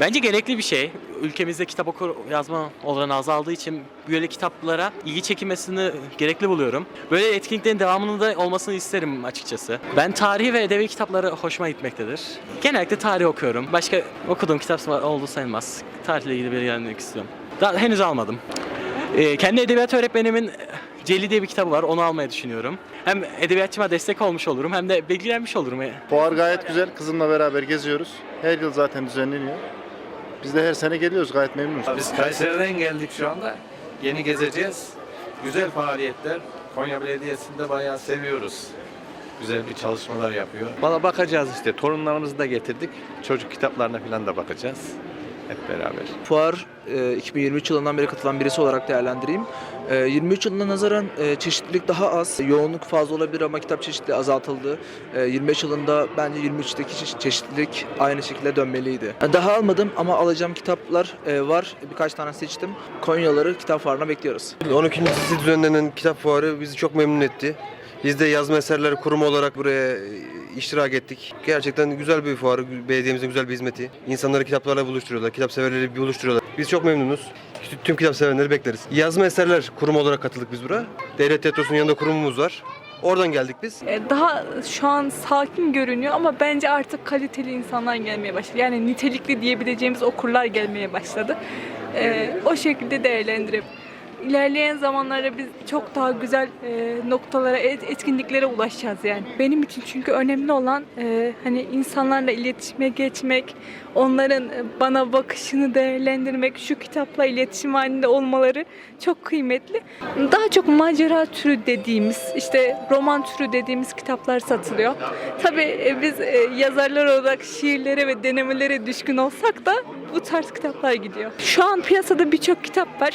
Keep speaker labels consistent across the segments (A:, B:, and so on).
A: Bence gerekli bir şey. Ülkemizde kitap okur yazma oranı azaldığı için böyle kitaplara ilgi çekilmesini gerekli buluyorum. Böyle etkinliklerin devamının da olmasını isterim açıkçası. Ben tarihi ve edebi kitapları hoşuma gitmektedir. Genellikle tarih okuyorum. Başka okuduğum kitap oldu sayılmaz. Tarihle ilgili bilgilenmek istiyorum. Daha henüz almadım. Ee, kendi edebiyat öğretmenimin Celi diye bir kitabı var. Onu almayı düşünüyorum. Hem edebiyatçıma destek olmuş olurum hem de bilgilenmiş olurum.
B: Fuar gayet güzel. Kızımla beraber geziyoruz. Her yıl zaten düzenleniyor. Biz de her sene geliyoruz. Gayet memnunuz.
C: Biz Kayseri'den geldik şu anda. Yeni gezeceğiz. Güzel faaliyetler. Konya Belediyesi'nde bayağı seviyoruz. Güzel bir çalışmalar yapıyor. Valla bakacağız işte. Torunlarımızı da getirdik. Çocuk kitaplarına falan da bakacağız. Hep beraber.
D: Fuar e, 2023 yılından beri katılan birisi olarak değerlendireyim. E, 23 yılına nazaran e, çeşitlilik daha az, yoğunluk fazla olabilir ama kitap çeşitliliği azaltıldı. E, 25 yılında bence 23'teki çe- çeşitlilik aynı şekilde dönmeliydi. E, Daha almadım ama alacağım kitaplar e, var. Birkaç tane seçtim. Konyaları kitap fuarına bekliyoruz.
E: 12.si düzenlenen kitap fuarı bizi çok memnun etti. Biz de yazma eserleri kurumu olarak buraya e, iştirak ettik. Gerçekten güzel bir fuar, belediyemizin güzel bir hizmeti. İnsanları kitaplarla buluşturuyorlar, kitap severleri buluşturuyorlar. Biz çok memnunuz. Tüm kitap sevenleri bekleriz. Yazma eserler kurumu olarak katıldık biz buraya. Devlet Tiyatrosu'nun yanında kurumumuz var. Oradan geldik biz.
F: E, Daha şu an sakin görünüyor ama bence artık kaliteli insanlar gelmeye başladı. Yani nitelikli diyebileceğimiz okurlar gelmeye başladı. E, o şekilde değerlendirip ilerleyen zamanlarda biz çok daha güzel e, noktalara, et- etkinliklere ulaşacağız yani. Benim için çünkü önemli olan e, hani insanlarla iletişime geçmek, onların e, bana bakışını değerlendirmek, şu kitapla iletişim halinde olmaları çok kıymetli. Daha çok macera türü dediğimiz, işte roman türü dediğimiz kitaplar satılıyor. Tabii e, biz e, yazarlar olarak şiirlere ve denemelere düşkün olsak da bu tarz kitaplar gidiyor. Şu an piyasada birçok kitap var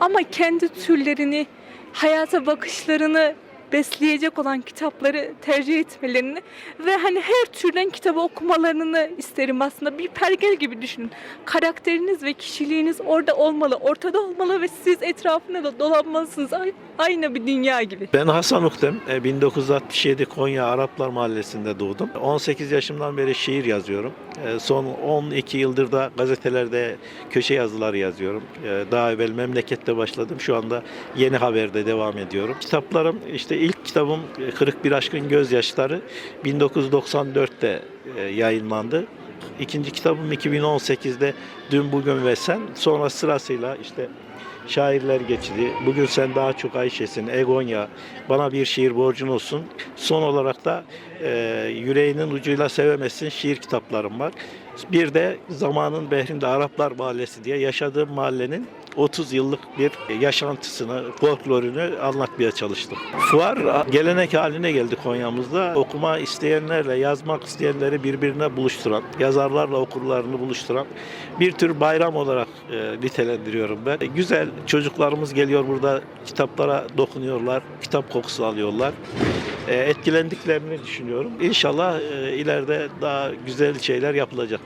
F: ama kendi türlerini, hayata bakışlarını besleyecek olan kitapları tercih etmelerini ve hani her türden kitabı okumalarını isterim aslında. Bir pergel gibi düşünün. Karakteriniz ve kişiliğiniz orada olmalı, ortada olmalı ve siz etrafına da dolanmalısınız. Ay- Aynı bir dünya gibi.
G: Ben Hasan Uktem. E, 1967 Konya Araplar Mahallesi'nde doğdum. 18 yaşımdan beri şiir yazıyorum. E, Son 12 yıldır da gazetelerde köşe yazıları yazıyorum. E, Daha evvel memlekette başladım. Şu anda Yeni Haber'de devam ediyorum. Kitaplarım işte ilk kitabım e, Kırık Bir Aşkın Gözyaşları 1994'te e, yayınlandı. İkinci kitabım 2018'de Dün Bugün ve Sen. Sonra sırasıyla işte şairler geçidi. Bugün sen daha çok Ayşe'sin, Egonya, bana bir şiir borcun olsun. Son olarak da e, yüreğinin ucuyla sevemezsin şiir kitaplarım var. Bir de zamanın behrinde Araplar Mahallesi diye yaşadığım mahallenin 30 yıllık bir yaşantısını, folklorunu anlatmaya çalıştım. Fuar gelenek haline geldi Konya'mızda. Okuma isteyenlerle yazmak isteyenleri birbirine buluşturan, yazarlarla okurlarını buluşturan bir tür bayram olarak e, nitelendiriyorum ben. E, Güzel çocuklarımız geliyor burada kitaplara dokunuyorlar, kitap kokusu alıyorlar. E, etkilendiklerini düşünüyorum. İnşallah e, ileride daha güzel şeyler yapılacak.